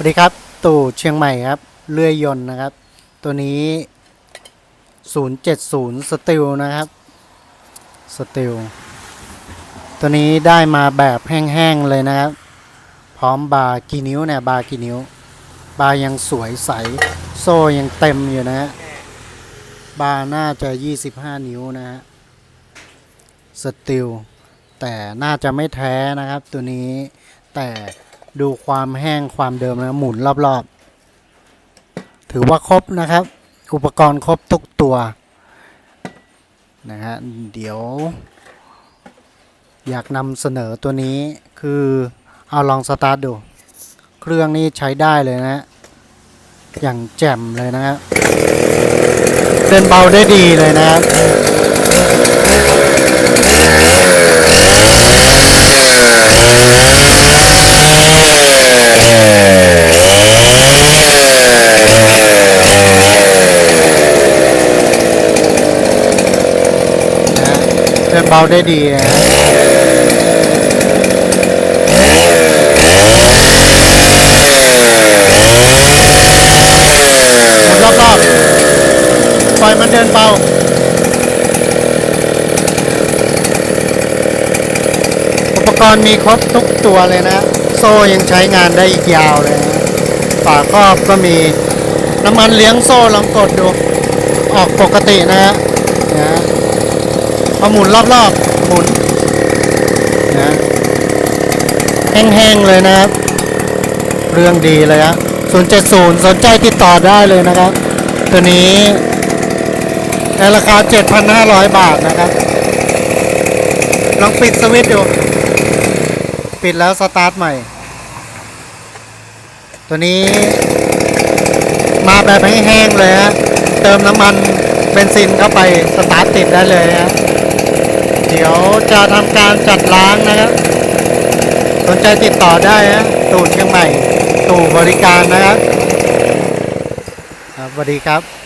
สวัสดีครับ ตู่เชียงใหม่ครับ เลื่อยยนต์นะครับ ตัวนี้ 070 สติลนะครับ สติล ตัวนี้ได้มาแบบแห้งๆเลยนะครับ พร้อมบาร์กี่นิ้วเนี่ย บาร์กี่นิ้ว บาร์ยังสวยใส โซ่ยังเต็มอยู่นะฮะ บาร์น่าจะ 25 นิ้วนะฮะ สติล แต่น่าจะไม่แท้นะครับ ตัวนี้ แต่ ดูความแห้งความเดิมนะหมุนรอบๆ ถือว่าครบนะครับ อุปกรณ์ครบทุกตัวนะฮะเดี๋ยว อยากนำเสนอตัวนี้คือเอาลองสตาร์ทดู เครื่องนี้ใช้ได้เลยนะฮะอย่างแจ่มเลยนะฮะเดินเบาได้ดีเลยนะครับ ฮะเดินเบาได้ดีนะรอบรอบๆปล่อยมันเดินเบาอุปกรณ์มีครบทุกตัวเลยนะ โซ่ยังใช้งานได้อีกยาวเลยนะฝาครอบก็มีน้ำมันเลี้ยงโซ่ลองกดดู ออกปกตินะฮะนะฮะ พอหมุนรอบๆหมุนนะแห้งๆเลยนะครับ เรื่องดีเลยฮะ070สนใจติดต่อได้เลยนะครับ ตัวนี้ในราคา 7,500 บาทนะครับ ลองปิดสวิตช์ดู ปิดแล้วสตาร์ทใหม่ ตัวนี้ มาแบบแห้งๆเลยฮะ เติมน้ำมันเบนซินเข้าไปสตาร์ทติดได้เลยฮะ เดี๋ยวจะทำการจัดล้างนะครับ สนใจติดต่อได้นะตู่เชียงใหม่ตู่บริการนะครับ ครับสวัสดีครับ